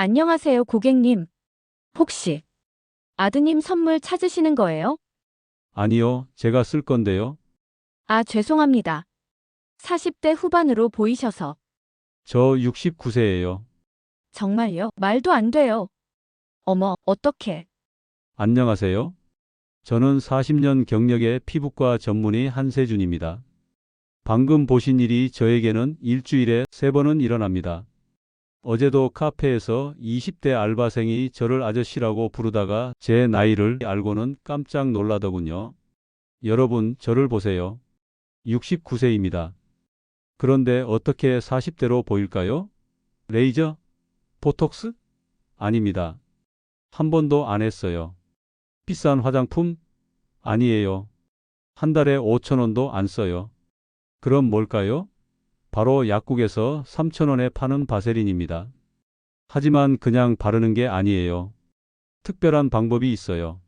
안녕하세요, 고객님. 혹시 아드님 선물 찾으시는 거예요? 아니요, 제가 쓸 건데요. 아, 죄송합니다. 40대 후반으로 보이셔서. 저 69세예요. 정말요? 말도 안 돼요. 어머, 어떡해. 안녕하세요. 저는 40년 경력의 피부과 전문의 한세준입니다. 방금 보신 일이 저에게는 일주일에 세 번은 일어납니다. 어제도 카페에서 20대 알바생이 저를 아저씨라고 부르다가 제 나이를 알고는 깜짝 놀라더군요. 여러분, 저를 보세요. 69세입니다. 그런데 어떻게 40대로 보일까요? 레이저? 보톡스? 아닙니다. 한 번도 안 했어요. 비싼 화장품? 아니에요. 한 달에 5천 원도 안 써요. 그럼 뭘까요? 바로 약국에서 3천 원에 파는 바세린입니다. 하지만 그냥 바르는 게 아니에요. 특별한 방법이 있어요.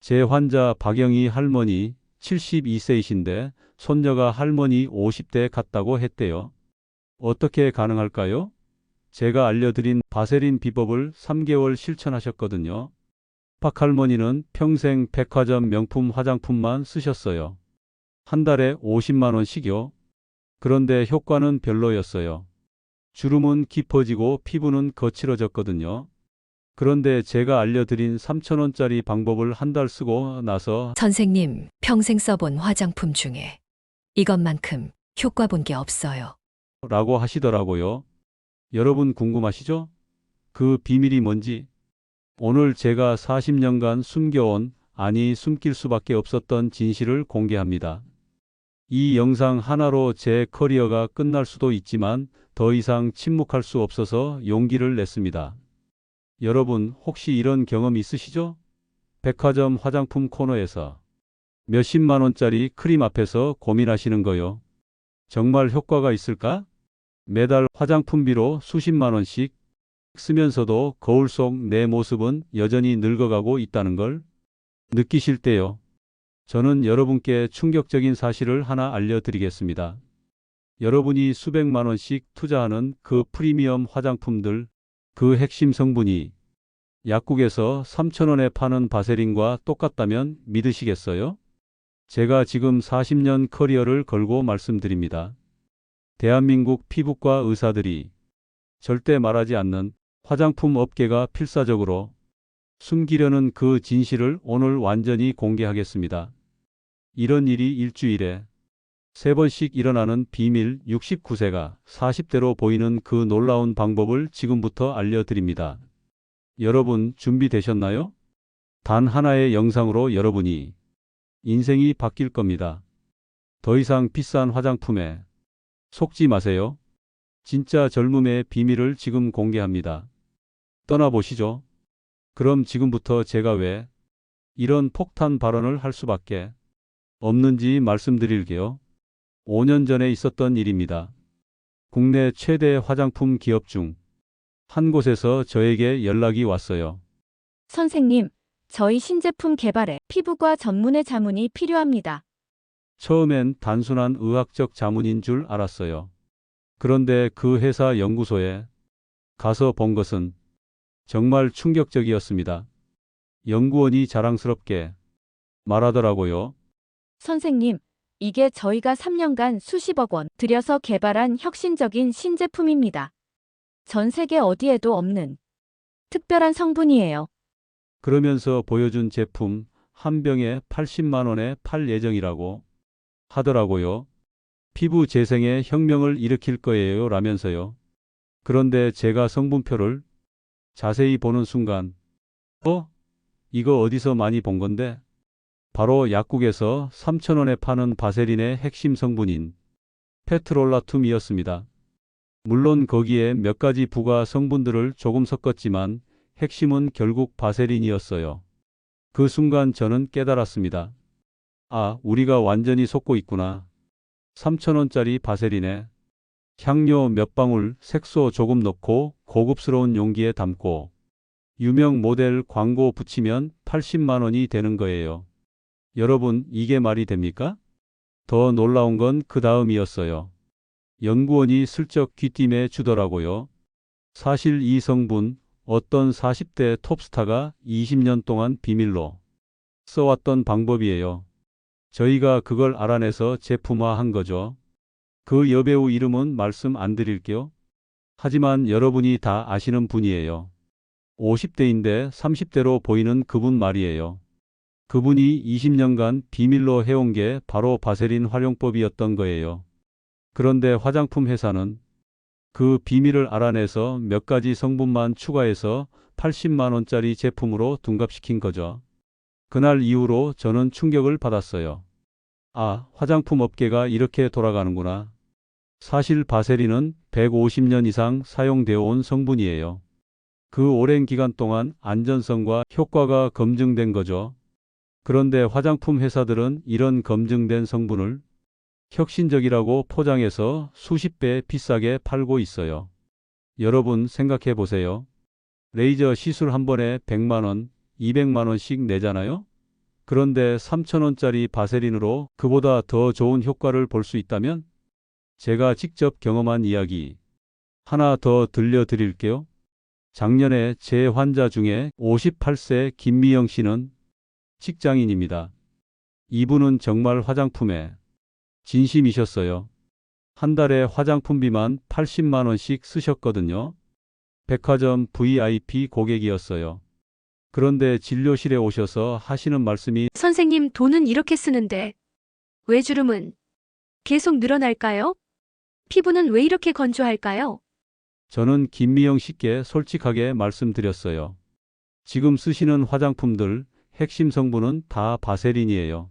제 환자 박영희 할머니 72세이신데 손녀가 할머니 50대 같다고 했대요. 어떻게 가능할까요? 제가 알려드린 바세린 비법을 3개월 실천하셨거든요. 박 할머니는 평생 백화점 명품 화장품만 쓰셨어요. 한 달에 50만 원씩요. 그런데 효과는 별로였어요. 주름은 깊어지고 피부는 거칠어졌거든요. 그런데 제가 알려드린 3,000원짜리 방법을 한 달 쓰고 나서 선생님, 평생 써본 화장품 중에 이것만큼 효과 본 게 없어요. 라고 하시더라고요. 여러분 궁금하시죠? 그 비밀이 뭔지? 오늘 제가 40년간 숨겨온, 아니 숨길 수밖에 없었던 진실을 공개합니다. 이 영상 하나로 제 커리어가 끝날 수도 있지만 더 이상 침묵할 수 없어서 용기를 냈습니다. 여러분 혹시 이런 경험 있으시죠? 백화점 화장품 코너에서 몇십만 원짜리 크림 앞에서 고민하시는 거요. 정말 효과가 있을까? 매달 화장품비로 수십만 원씩 쓰면서도 거울 속 내 모습은 여전히 늙어가고 있다는 걸 느끼실 때요. 저는 여러분께 충격적인 사실을 하나 알려드리겠습니다. 여러분이 수백만 원씩 투자하는 그 프리미엄 화장품들, 그 핵심 성분이 약국에서 3,000원에 파는 바세린과 똑같다면 믿으시겠어요? 제가 지금 40년 커리어를 걸고 말씀드립니다. 대한민국 피부과 의사들이 절대 말하지 않는 화장품 업계가 필사적으로 숨기려는 그 진실을 오늘 완전히 공개하겠습니다. 이런 일이 일주일에 세 번씩 일어나는 비밀 69세가 40대로 보이는 그 놀라운 방법을 지금부터 알려드립니다. 여러분 준비되셨나요? 단 하나의 영상으로 여러분이 인생이 바뀔 겁니다. 더 이상 비싼 화장품에 속지 마세요. 진짜 젊음의 비밀을 지금 공개합니다. 떠나보시죠. 그럼 지금부터 제가 왜 이런 폭탄 발언을 할 수밖에 없는지 말씀드릴게요. 5년 전에 있었던 일입니다. 국내 최대 화장품 기업 중 한 곳에서 저에게 연락이 왔어요. 선생님, 저희 신제품 개발에 피부과 전문의 자문이 필요합니다. 처음엔 단순한 의학적 자문인 줄 알았어요. 그런데 그 회사 연구소에 가서 본 것은 정말 충격적이었습니다. 연구원이 자랑스럽게 말하더라고요. 선생님, 이게 저희가 3년간 수십억 원 들여서 개발한 혁신적인 신제품입니다. 전 세계 어디에도 없는 특별한 성분이에요. 그러면서 보여준 제품 한 병에 80만 원에 팔 예정이라고 하더라고요. 피부 재생에 혁명을 일으킬 거예요 라면서요. 그런데 제가 성분표를 자세히 보는 순간, 어? 이거 어디서 많이 본 건데? 바로 약국에서 3,000원에 파는 바세린의 핵심 성분인 페트롤라툼이었습니다. 물론 거기에 몇 가지 부가 성분들을 조금 섞었지만 핵심은 결국 바세린이었어요. 그 순간 저는 깨달았습니다. 아, 우리가 완전히 속고 있구나. 3,000원짜리 바세린에 향료 몇 방울, 색소 조금 넣고 고급스러운 용기에 담고 유명 모델 광고 붙이면 80만 원이 되는 거예요. 여러분, 이게 말이 됩니까? 더 놀라운 건 그 다음이었어요. 연구원이 슬쩍 귀띔해 주더라고요. 사실 이 성분 어떤 40대 톱스타가 20년 동안 비밀로 써왔던 방법이에요. 저희가 그걸 알아내서 제품화한 거죠. 그 여배우 이름은 말씀 안 드릴게요. 하지만 여러분이 다 아시는 분이에요. 50대인데 30대로 보이는 그분 말이에요. 그분이 20년간 비밀로 해온 게 바로 바세린 활용법이었던 거예요. 그런데 화장품 회사는 그 비밀을 알아내서 몇 가지 성분만 추가해서 80만 원짜리 제품으로 둔갑시킨 거죠. 그날 이후로 저는 충격을 받았어요. 아, 화장품 업계가 이렇게 돌아가는구나. 사실 바세린은 150년 이상 사용되어 온 성분이에요. 그 오랜 기간 동안 안전성과 효과가 검증된 거죠. 그런데 화장품 회사들은 이런 검증된 성분을 혁신적이라고 포장해서 수십 배 비싸게 팔고 있어요. 여러분 생각해 보세요. 레이저 시술 한 번에 100만 원, 200만 원씩 내잖아요? 그런데 3천원짜리 바세린으로 그보다 더 좋은 효과를 볼 수 있다면? 제가 직접 경험한 이야기 하나 더 들려드릴게요. 작년에 제 환자 중에 58세 김미영 씨는 직장인입니다. 이분은 정말 화장품에 진심이셨어요. 한 달에 화장품비만 80만 원씩 쓰셨거든요. 백화점 VIP 고객이었어요. 그런데 진료실에 오셔서 하시는 말씀이 선생님 돈은 이렇게 쓰는데 왜 주름은 계속 늘어날까요? 피부는 왜 이렇게 건조할까요? 저는 김미영 씨께 솔직하게 말씀드렸어요. 지금 쓰시는 화장품들 핵심 성분은 다 바세린이에요.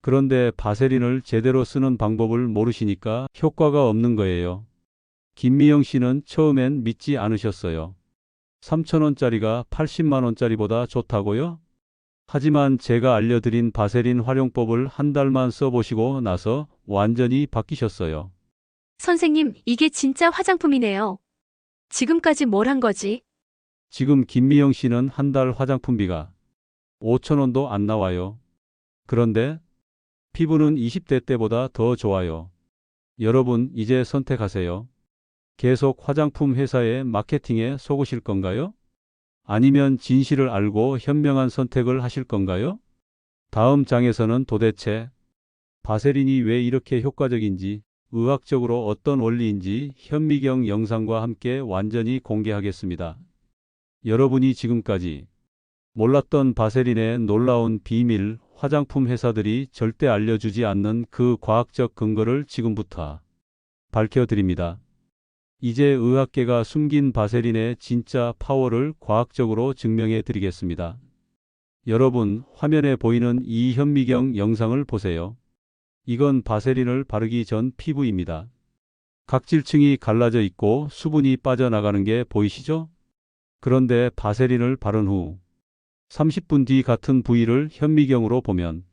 그런데 바세린을 제대로 쓰는 방법을 모르시니까 효과가 없는 거예요. 김미영 씨는 처음엔 믿지 않으셨어요. 3천원짜리가 80만원짜리보다 좋다고요? 하지만 제가 알려드린 바세린 활용법을 한 달만 써보시고 나서 완전히 바뀌셨어요. 선생님, 이게 진짜 화장품이네요. 지금까지 뭘 한 거지? 지금 김미영 씨는 한 달 화장품비가 5천원도 안 나와요. 그런데 피부는 20대 때보다 더 좋아요. 여러분, 이제 선택하세요. 계속 화장품 회사의 마케팅에 속으실 건가요? 아니면 진실을 알고 현명한 선택을 하실 건가요? 다음 장에서는 도대체 바세린이 왜 이렇게 효과적인지, 의학적으로 어떤 원리인지 현미경 영상과 함께 완전히 공개하겠습니다. 여러분이 지금까지 몰랐던 바세린의 놀라운 비밀, 화장품 회사들이 절대 알려주지 않는 그 과학적 근거를 지금부터 밝혀드립니다. 이제 의학계가 숨긴 바세린의 진짜 파워를 과학적으로 증명해 드리겠습니다. 여러분, 화면에 보이는 이 현미경 영상을 보세요. 이건 바세린을 바르기 전 피부입니다. 각질층이 갈라져 있고 수분이 빠져나가는 게 보이시죠? 그런데 바세린을 바른 후 30분 뒤 같은 부위를 현미경으로 보면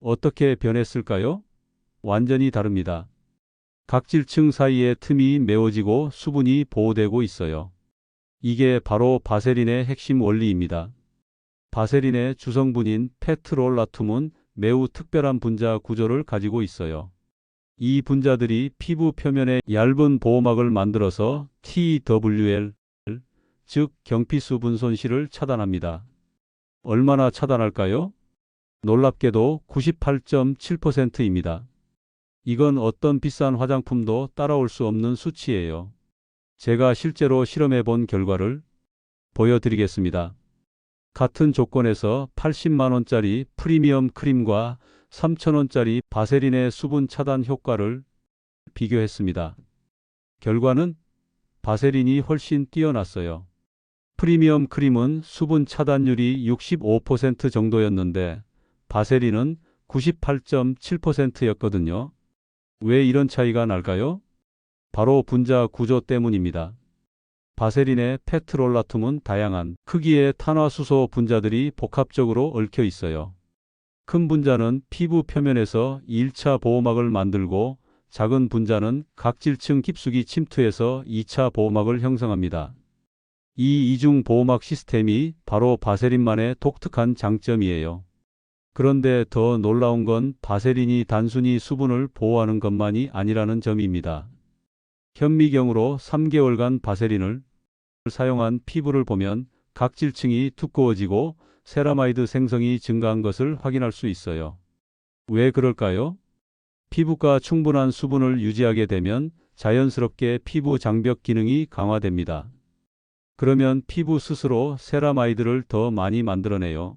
어떻게 변했을까요? 완전히 다릅니다. 각질층 사이의 틈이 메워지고 수분이 보호되고 있어요. 이게 바로 바세린의 핵심 원리입니다. 바세린의 주성분인 페트롤라툼은 매우 특별한 분자 구조를 가지고 있어요. 이 분자들이 피부 표면에 얇은 보호막을 만들어서 TWL, 즉 경피수 분 손 실을 차단합니다. 얼마나 차단할까요? 놀랍게도 98.7%입니다. 이건 어떤 비싼 화장품도 따라올 수 없는 수치예요. 제가 실제로 실험해 본 결과를 보여드리겠습니다. 같은 조건에서 80만원짜리 프리미엄 크림과 3천원짜리 바세린의 수분 차단 효과를 비교했습니다. 결과는 바세린이 훨씬 뛰어났어요. 프리미엄 크림은 수분 차단율이 65% 정도였는데 바세린은 98.7%였거든요. 왜 이런 차이가 날까요? 바로 분자 구조 때문입니다. 바세린의 페트롤라툼은 다양한 크기의 탄화수소 분자들이 복합적으로 얽혀 있어요. 큰 분자는 피부 표면에서 1차 보호막을 만들고 작은 분자는 각질층 깊숙이 침투해서 2차 보호막을 형성합니다. 이 이중 보호막 시스템이 바로 바세린만의 독특한 장점이에요. 그런데 더 놀라운 건 바세린이 단순히 수분을 보호하는 것만이 아니라는 점입니다. 현미경으로 3개월간 바세린을 사용한 피부를 보면 각질층이 두꺼워지고 세라마이드 생성이 증가한 것을 확인할 수 있어요. 왜 그럴까요? 피부가 충분한 수분을 유지하게 되면 자연스럽게 피부 장벽 기능이 강화됩니다. 그러면 피부 스스로 세라마이드를 더 많이 만들어내요.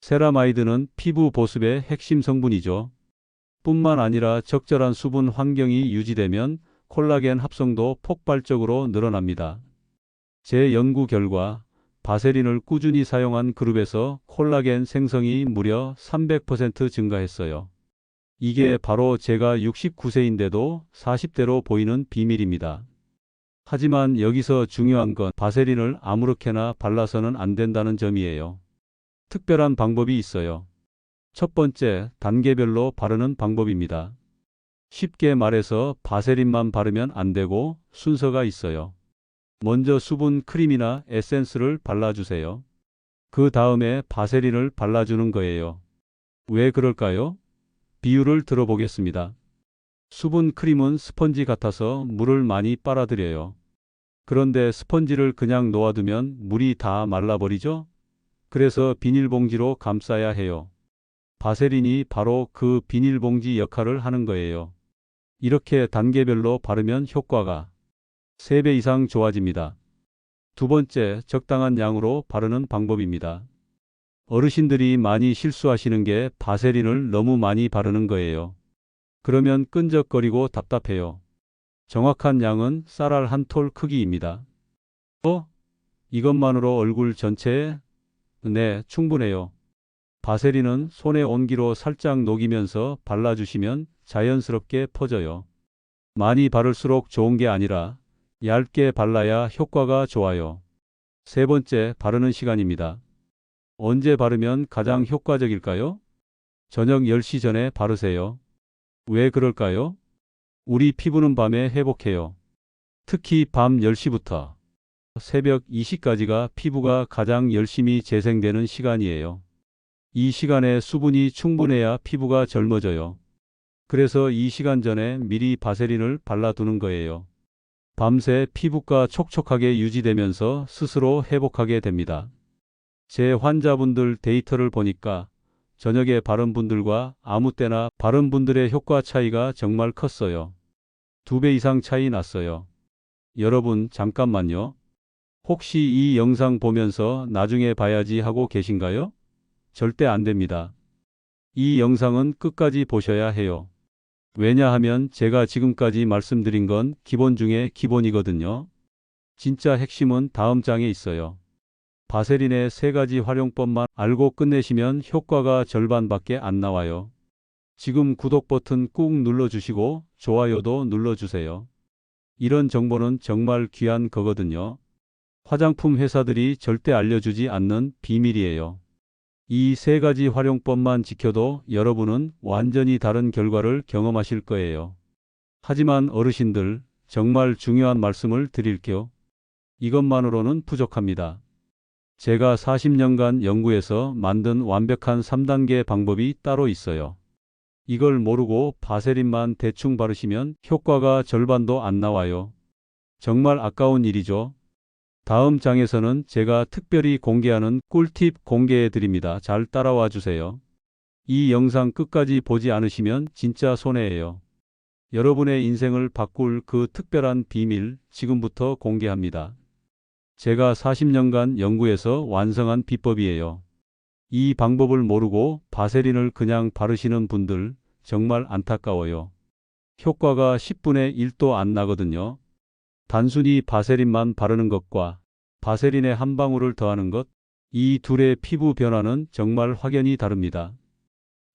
세라마이드는 피부 보습의 핵심 성분이죠. 뿐만 아니라 적절한 수분 환경이 유지되면 콜라겐 합성도 폭발적으로 늘어납니다. 제 연구 결과 바세린을 꾸준히 사용한 그룹에서 콜라겐 생성이 무려 300% 증가했어요. 이게 바로 제가 69세인데도 40대로 보이는 비밀입니다. 하지만 여기서 중요한 건 바세린을 아무렇게나 발라서는 안 된다는 점이에요. 특별한 방법이 있어요. 첫 번째, 단계별로 바르는 방법입니다. 쉽게 말해서 바세린만 바르면 안 되고 순서가 있어요. 먼저 수분 크림이나 에센스를 발라주세요. 그 다음에 바세린을 발라주는 거예요. 왜 그럴까요? 비율을 들어보겠습니다. 수분 크림은 스펀지 같아서 물을 많이 빨아들여요. 그런데 스펀지를 그냥 놓아두면 물이 다 말라버리죠? 그래서 비닐봉지로 감싸야 해요. 바세린이 바로 그 비닐봉지 역할을 하는 거예요. 이렇게 단계별로 바르면 효과가 3배 이상 좋아집니다. 두 번째, 적당한 양으로 바르는 방법입니다. 어르신들이 많이 실수하시는 게 바세린을 너무 많이 바르는 거예요. 그러면 끈적거리고 답답해요. 정확한 양은 쌀알 한 톨 크기입니다. 어? 이것만으로 얼굴 전체에? 네, 충분해요. 바세린은 손의 온기로 살짝 녹이면서 발라주시면 자연스럽게 퍼져요. 많이 바를수록 좋은 게 아니라 얇게 발라야 효과가 좋아요. 세 번째, 바르는 시간입니다. 언제 바르면 가장 효과적일까요? 저녁 10시 전에 바르세요. 왜 그럴까요? 우리 피부는 밤에 회복해요. 특히 밤 10시부터 새벽 2시까지가 피부가 가장 열심히 재생되는 시간이에요. 이 시간에 수분이 충분해야 피부가 젊어져요. 그래서 이 시간 전에 미리 바세린을 발라두는 거예요. 밤새 피부가 촉촉하게 유지되면서 스스로 회복하게 됩니다. 제 환자분들 데이터를 보니까 저녁에 바른 분들과 아무 때나 바른 분들의 효과 차이가 정말 컸어요. 두 배 이상 차이 났어요. 여러분, 잠깐만요. 혹시 이 영상 보면서 나중에 봐야지 하고 계신가요? 절대 안 됩니다. 이 영상은 끝까지 보셔야 해요. 왜냐하면 제가 지금까지 말씀드린 건 기본 중에 기본이거든요. 진짜 핵심은 다음 장에 있어요. 바세린의 세 가지 활용법만 알고 끝내시면 효과가 절반밖에 안 나와요. 지금 구독 버튼 꾹 눌러주시고 좋아요도 눌러주세요. 이런 정보는 정말 귀한 거거든요. 화장품 회사들이 절대 알려주지 않는 비밀이에요. 이 세 가지 활용법만 지켜도 여러분은 완전히 다른 결과를 경험하실 거예요. 하지만 어르신들, 정말 중요한 말씀을 드릴게요. 이것만으로는 부족합니다. 제가 40년간 연구해서 만든 완벽한 3단계 방법이 따로 있어요. 이걸 모르고 바세린만 대충 바르시면 효과가 절반도 안 나와요. 정말 아까운 일이죠. 다음 장에서는 제가 특별히 공개하는 꿀팁 공개해 드립니다. 잘 따라와 주세요. 이 영상 끝까지 보지 않으시면 진짜 손해예요. 여러분의 인생을 바꿀 그 특별한 비밀 지금부터 공개합니다. 제가 40년간 연구해서 완성한 비법이에요. 이 방법을 모르고 바세린을 그냥 바르시는 분들 정말 안타까워요. 효과가 10분의 1도 안 나거든요. 단순히 바세린만 바르는 것과 바세린의 한 방울을 더하는 것, 이 둘의 피부 변화는 정말 확연히 다릅니다.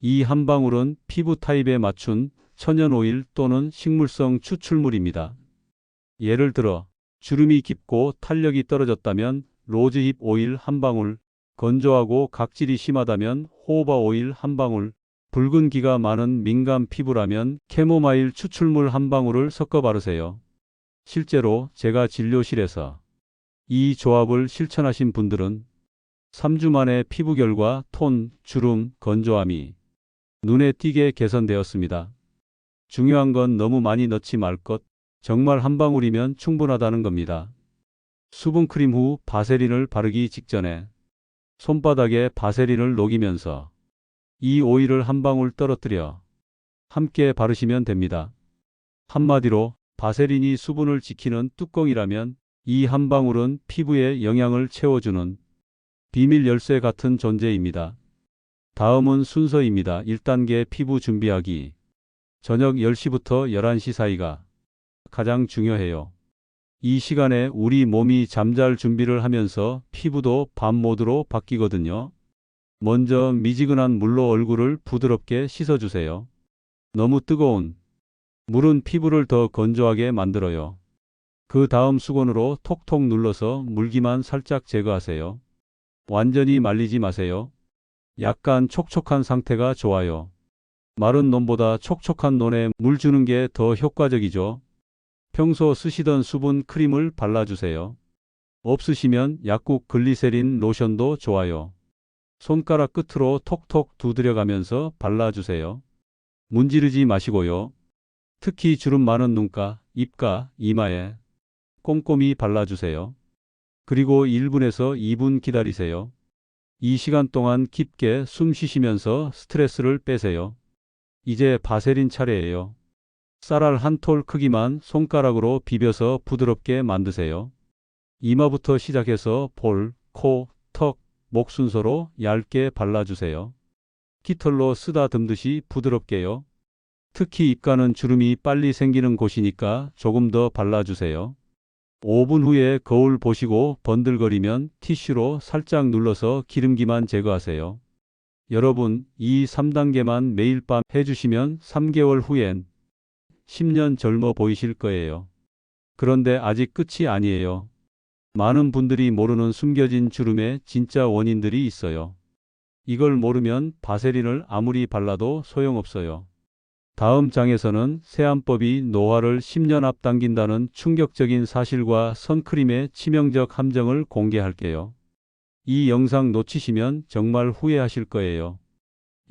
이 한 방울은 피부 타입에 맞춘 천연 오일 또는 식물성 추출물입니다. 예를 들어 주름이 깊고 탄력이 떨어졌다면 로즈힙 오일 한 방울, 건조하고 각질이 심하다면 호호바 오일 한 방울, 붉은 기가 많은 민감 피부라면 캐모마일 추출물 한 방울을 섞어 바르세요. 실제로 제가 진료실에서 이 조합을 실천하신 분들은 3주 만에 피부 결과 톤, 주름, 건조함이 눈에 띄게 개선되었습니다. 중요한 건 너무 많이 넣지 말 것, 정말 한 방울이면 충분하다는 겁니다. 수분크림 후 바세린을 바르기 직전에 손바닥에 바세린을 녹이면서 이 오일을 한 방울 떨어뜨려 함께 바르시면 됩니다. 한마디로 바세린이 수분을 지키는 뚜껑이라면 이 한 방울은 피부에 영양을 채워주는 비밀 열쇠 같은 존재입니다. 다음은 순서입니다. 1단계 피부 준비하기. 저녁 10시부터 11시 사이가 가장 중요해요. 이 시간에 우리 몸이 잠잘 준비를 하면서 피부도 밤 모드로 바뀌거든요. 먼저 미지근한 물로 얼굴을 부드럽게 씻어주세요. 너무 뜨거운 물은 피부를 더 건조하게 만들어요. 그 다음 수건으로 톡톡 눌러서 물기만 살짝 제거하세요. 완전히 말리지 마세요. 약간 촉촉한 상태가 좋아요. 마른 놈보다 촉촉한 논에 물 주는 게 더 효과적이죠. 평소 쓰시던 수분 크림을 발라주세요. 없으시면 약국 글리세린 로션도 좋아요. 손가락 끝으로 톡톡 두드려가면서 발라주세요. 문지르지 마시고요. 특히 주름 많은 눈가, 입가, 이마에 꼼꼼히 발라주세요. 그리고 1분에서 2분 기다리세요. 이 시간 동안 깊게 숨 쉬시면서 스트레스를 빼세요. 이제 바세린 차례예요. 쌀알 한 톨 크기만 손가락으로 비벼서 부드럽게 만드세요. 이마부터 시작해서 볼, 코, 턱, 목 순서로 얇게 발라주세요. 깃털로 쓰다듬듯이 부드럽게요. 특히 입가는 주름이 빨리 생기는 곳이니까 조금 더 발라주세요. 5분 후에 거울 보시고 번들거리면 티슈로 살짝 눌러서 기름기만 제거하세요. 여러분, 이 3단계만 매일 밤 해주시면 3개월 후엔 10년 젊어 보이실 거예요. 그런데 아직 끝이 아니에요. 많은 분들이 모르는 숨겨진 주름의 진짜 원인들이 있어요. 이걸 모르면 바세린을 아무리 발라도 소용없어요. 다음 장에서는 세안법이 노화를 10년 앞당긴다는 충격적인 사실과 선크림의 치명적 함정을 공개할게요. 이 영상 놓치시면 정말 후회하실 거예요.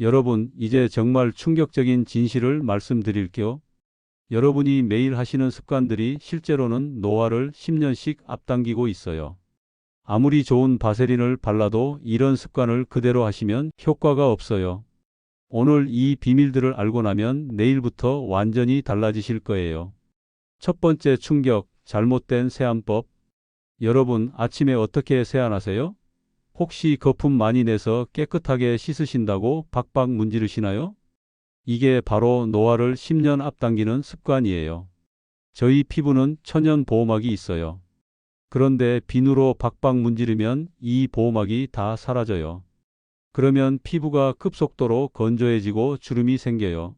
여러분, 이제 정말 충격적인 진실을 말씀드릴게요. 여러분이 매일 하시는 습관들이 실제로는 노화를 10년씩 앞당기고 있어요. 아무리 좋은 바세린을 발라도 이런 습관을 그대로 하시면 효과가 없어요. 오늘 이 비밀들을 알고 나면 내일부터 완전히 달라지실 거예요. 첫 번째 충격, 잘못된 세안법. 여러분, 아침에 어떻게 세안하세요? 혹시 거품 많이 내서 깨끗하게 씻으신다고 박박 문지르시나요? 이게 바로 노화를 10년 앞당기는 습관이에요. 저희 피부는 천연 보호막이 있어요. 그런데 비누로 박박 문지르면 이 보호막이 다 사라져요. 그러면 피부가 급속도로 건조해지고 주름이 생겨요.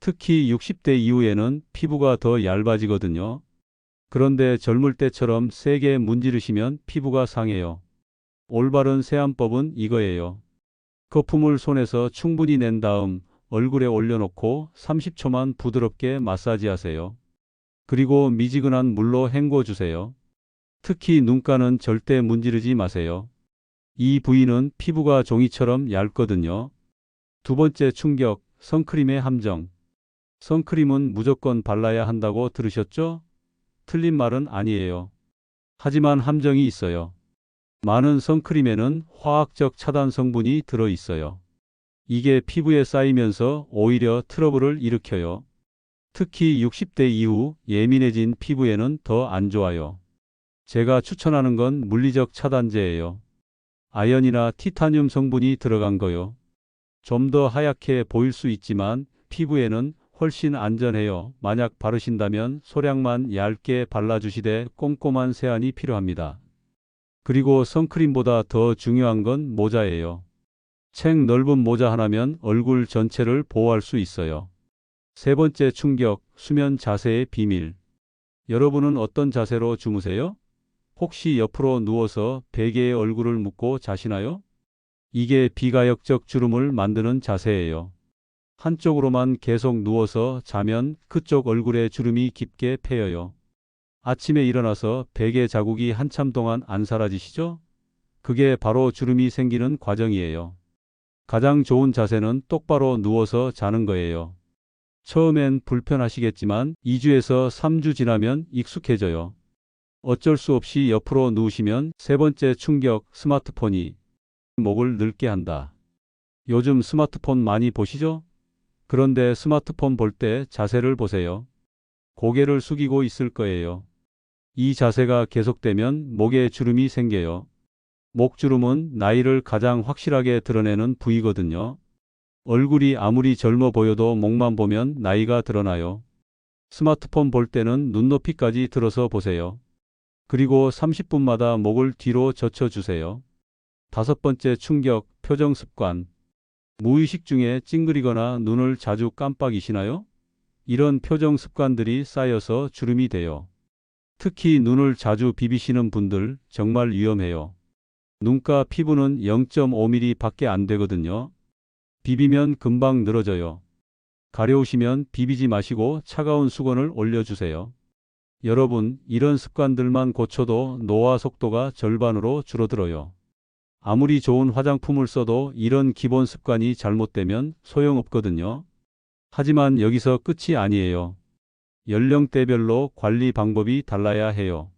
특히 60대 이후에는 피부가 더 얇아지거든요. 그런데 젊을 때처럼 세게 문지르시면 피부가 상해요. 올바른 세안법은 이거예요. 거품을 손에서 충분히 낸 다음 얼굴에 올려놓고 30초만 부드럽게 마사지하세요. 그리고 미지근한 물로 헹궈주세요. 특히 눈가는 절대 문지르지 마세요. 이 부위는 피부가 종이처럼 얇거든요. 두 번째 충격, 선크림의 함정. 선크림은 무조건 발라야 한다고 들으셨죠? 틀린 말은 아니에요. 하지만 함정이 있어요. 많은 선크림에는 화학적 차단 성분이 들어 있어요. 이게 피부에 쌓이면서 오히려 트러블을 일으켜요. 특히 60대 이후 예민해진 피부에는 더 안 좋아요. 제가 추천하는 건 물리적 차단제예요. 아연이나 티타늄 성분이 들어간 거요. 좀 더 하얗게 보일 수 있지만 피부에는 훨씬 안전해요. 만약 바르신다면 소량만 얇게 발라주시되 꼼꼼한 세안이 필요합니다. 그리고 선크림보다 더 중요한 건 모자예요. 책 넓은 모자 하나면 얼굴 전체를 보호할 수 있어요. 세 번째 충격, 수면 자세의 비밀. 여러분은 어떤 자세로 주무세요? 혹시 옆으로 누워서 베개에 얼굴을 묻고 자시나요? 이게 비가역적 주름을 만드는 자세예요. 한쪽으로만 계속 누워서 자면 그쪽 얼굴에 주름이 깊게 패여요. 아침에 일어나서 베개 자국이 한참 동안 안 사라지시죠? 그게 바로 주름이 생기는 과정이에요. 가장 좋은 자세는 똑바로 누워서 자는 거예요. 처음엔 불편하시겠지만 2주에서 3주 지나면 익숙해져요. 어쩔 수 없이 옆으로 누우시면 세 번째 충격 스마트폰이 목을 늙게 한다. 요즘 스마트폰 많이 보시죠? 그런데 스마트폰 볼 때 자세를 보세요. 고개를 숙이고 있을 거예요. 이 자세가 계속되면 목에 주름이 생겨요. 목주름은 나이를 가장 확실하게 드러내는 부위거든요. 얼굴이 아무리 젊어 보여도 목만 보면 나이가 드러나요. 스마트폰 볼 때는 눈높이까지 들어서 보세요. 그리고 30분마다 목을 뒤로 젖혀주세요. 다섯 번째 충격, 표정 습관. 무의식 중에 찡그리거나 눈을 자주 깜빡이시나요? 이런 표정 습관들이 쌓여서 주름이 돼요. 특히 눈을 자주 비비시는 분들 정말 위험해요. 눈가 피부는 0.5mm 밖에 안 되거든요. 비비면 금방 늘어져요. 가려우시면 비비지 마시고 차가운 수건을 올려주세요. 여러분, 이런 습관들만 고쳐도 노화 속도가 절반으로 줄어들어요. 아무리 좋은 화장품을 써도 이런 기본 습관이 잘못되면 소용없거든요. 하지만 여기서 끝이 아니에요. 연령대별로 관리 방법이 달라야 해요.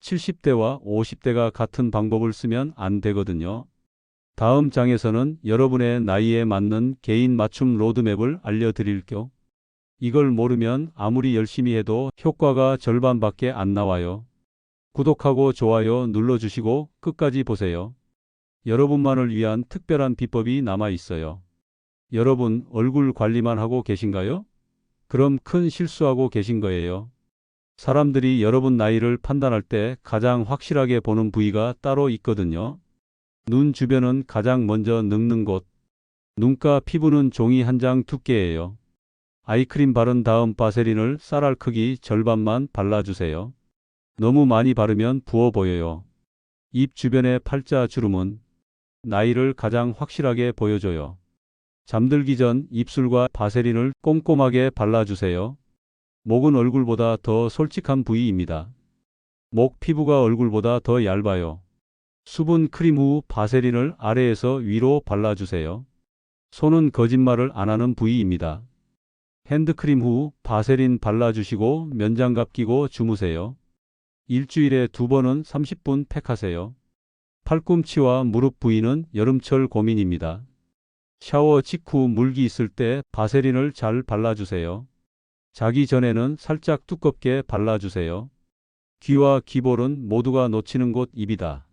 70대와 50대가 같은 방법을 쓰면 안 되거든요. 다음 장에서는 여러분의 나이에 맞는 개인 맞춤 로드맵을 알려드릴게요. 이걸 모르면 아무리 열심히 해도 효과가 절반밖에 안 나와요. 구독하고 좋아요 눌러주시고 끝까지 보세요. 여러분만을 위한 특별한 비법이 남아 있어요. 여러분 얼굴 관리만 하고 계신가요? 그럼 큰 실수하고 계신 거예요. 사람들이 여러분 나이를 판단할 때 가장 확실하게 보는 부위가 따로 있거든요. 눈 주변은 가장 먼저 늙는 곳. 눈가 피부는 종이 한 장 두께예요. 아이크림 바른 다음 바세린을 쌀알 크기 절반만 발라주세요. 너무 많이 바르면 부어 보여요. 입 주변의 팔자 주름은 나이를 가장 확실하게 보여줘요. 잠들기 전 입술과 바세린을 꼼꼼하게 발라주세요. 목은 얼굴보다 더 솔직한 부위입니다. 목 피부가 얼굴보다 더 얇아요. 수분 크림 후 바세린을 아래에서 위로 발라주세요. 손은 거짓말을 안 하는 부위입니다. 핸드크림 후 바세린 발라주시고 면장갑 끼고 주무세요. 일주일에 두 번은 30분 팩하세요. 팔꿈치와 무릎 부위는 여름철 고민입니다. 샤워 직후 물기 있을 때 바세린을 잘 발라주세요. 자기 전에는 살짝 두껍게 발라주세요. 귀와 귀볼은 모두가 놓치는 곳 입이다.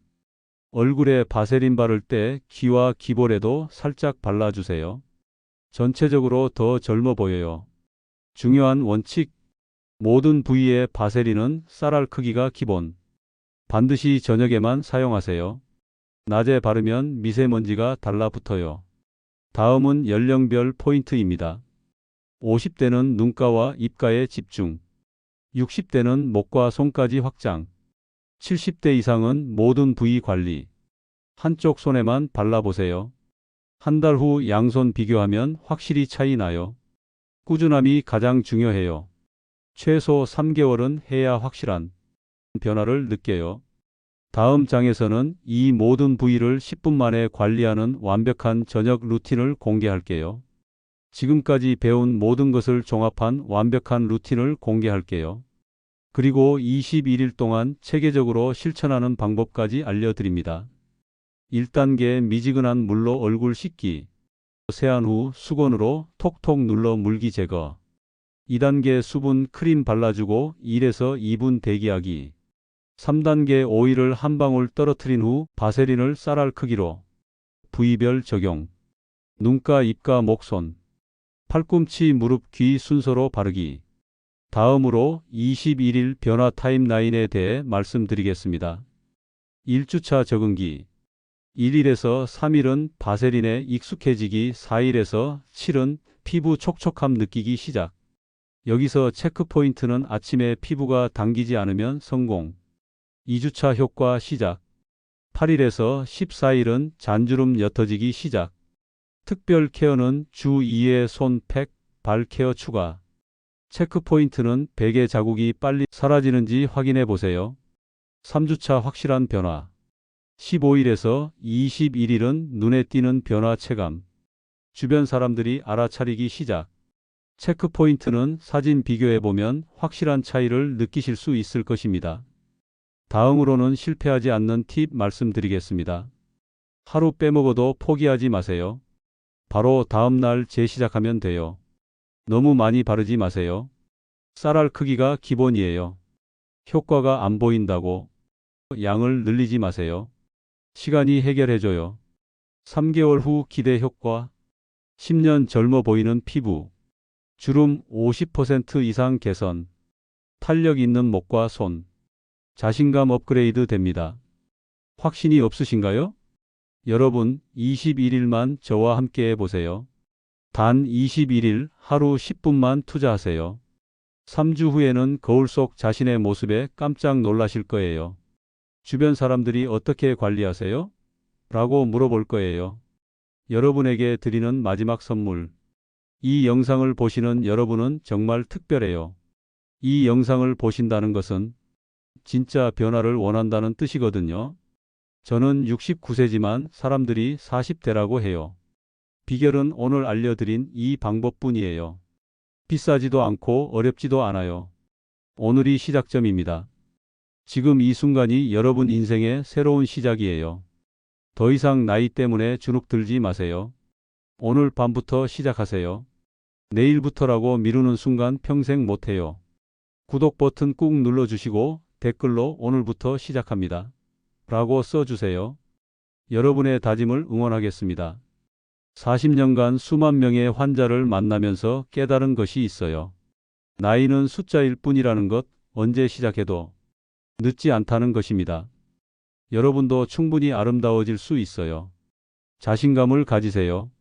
얼굴에 바세린 바를 때 귀와 귀볼에도 살짝 발라주세요. 전체적으로 더 젊어 보여요. 중요한 원칙. 모든 부위의 바세린은 쌀알 크기가 기본. 반드시 저녁에만 사용하세요. 낮에 바르면 미세먼지가 달라붙어요. 다음은 연령별 포인트입니다. 50대는 눈가와 입가에 집중. 60대는 목과 손까지 확장. 70대 이상은 모든 부위 관리. 한쪽 손에만 발라보세요. 한 달 후 양손 비교하면 확실히 차이 나요. 꾸준함이 가장 중요해요. 최소 3개월은 해야 확실한 변화를 느껴요. 다음 장에서는 이 모든 부위를 10분 만에 관리하는 완벽한 저녁 루틴을 공개할게요. 지금까지 배운 모든 것을 종합한 완벽한 루틴을 공개할게요. 그리고 21일 동안 체계적으로 실천하는 방법까지 알려드립니다. 1단계 미지근한 물로 얼굴 씻기. 세안 후 수건으로 톡톡 눌러 물기 제거. 2단계 수분 크림 발라주고 1에서 2분 대기하기. 3단계 오일을 한 방울 떨어뜨린 후 바세린을 쌀알 크기로 부위별 적용. 눈가, 입가, 목, 손. 팔꿈치, 무릎, 귀 순서로 바르기. 다음으로 21일 변화 타임라인에 대해 말씀드리겠습니다. 1주차 적응기. 1일에서 3일은 바세린에 익숙해지기, 4일에서 7은 피부 촉촉함 느끼기 시작. 여기서 체크 포인트는 아침에 피부가 당기지 않으면 성공. 2주차 효과 시작. 8일에서 14일은 잔주름 옅어지기 시작. 특별 케어는 주 2회 손, 팩, 발 케어 추가. 체크 포인트는 베개 자국이 빨리 사라지는지 확인해 보세요. 3주차 확실한 변화. 15일에서 21일은 눈에 띄는 변화 체감. 주변 사람들이 알아차리기 시작. 체크 포인트는 사진 비교해 보면 확실한 차이를 느끼실 수 있을 것입니다. 다음으로는 실패하지 않는 팁 말씀드리겠습니다. 하루 빼먹어도 포기하지 마세요. 바로 다음 날 재시작하면 돼요. 너무 많이 바르지 마세요. 쌀알 크기가 기본이에요. 효과가 안 보인다고 양을 늘리지 마세요. 시간이 해결해줘요. 3개월 후 기대 효과. 10년 젊어 보이는 피부. 주름 50% 이상 개선. 탄력 있는 목과 손. 자신감 업그레이드 됩니다. 확신이 없으신가요? 여러분, 21일만 저와 함께 해보세요. 단 21일 하루 10분만 투자하세요. 3주 후에는 거울 속 자신의 모습에 깜짝 놀라실 거예요. 주변 사람들이 어떻게 관리하세요? 라고 물어볼 거예요. 여러분에게 드리는 마지막 선물. 이 영상을 보시는 여러분은 정말 특별해요. 이 영상을 보신다는 것은 진짜 변화를 원한다는 뜻이거든요. 저는 69세지만 사람들이 40대라고 해요. 비결은 오늘 알려드린 이 방법뿐이에요. 비싸지도 않고 어렵지도 않아요. 오늘이 시작점입니다. 지금 이 순간이 여러분 인생의 새로운 시작이에요. 더 이상 나이 때문에 주눅 들지 마세요. 오늘 밤부터 시작하세요. 내일부터라고 미루는 순간 평생 못해요. 구독 버튼 꾹 눌러주시고 댓글로 오늘부터 시작합니다. 라고 써주세요. 여러분의 다짐을 응원하겠습니다. 40년간 수만 명의 환자를 만나면서 깨달은 것이 있어요. 나이는 숫자일 뿐이라는 것 언제 시작해도 늦지 않다는 것입니다. 여러분도 충분히 아름다워질 수 있어요. 자신감을 가지세요.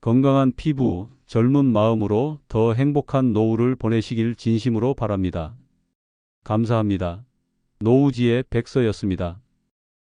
건강한 피부, 젊은 마음으로 더 행복한 노후를 보내시길 진심으로 바랍니다. 감사합니다. 노우지의 백서였습니다.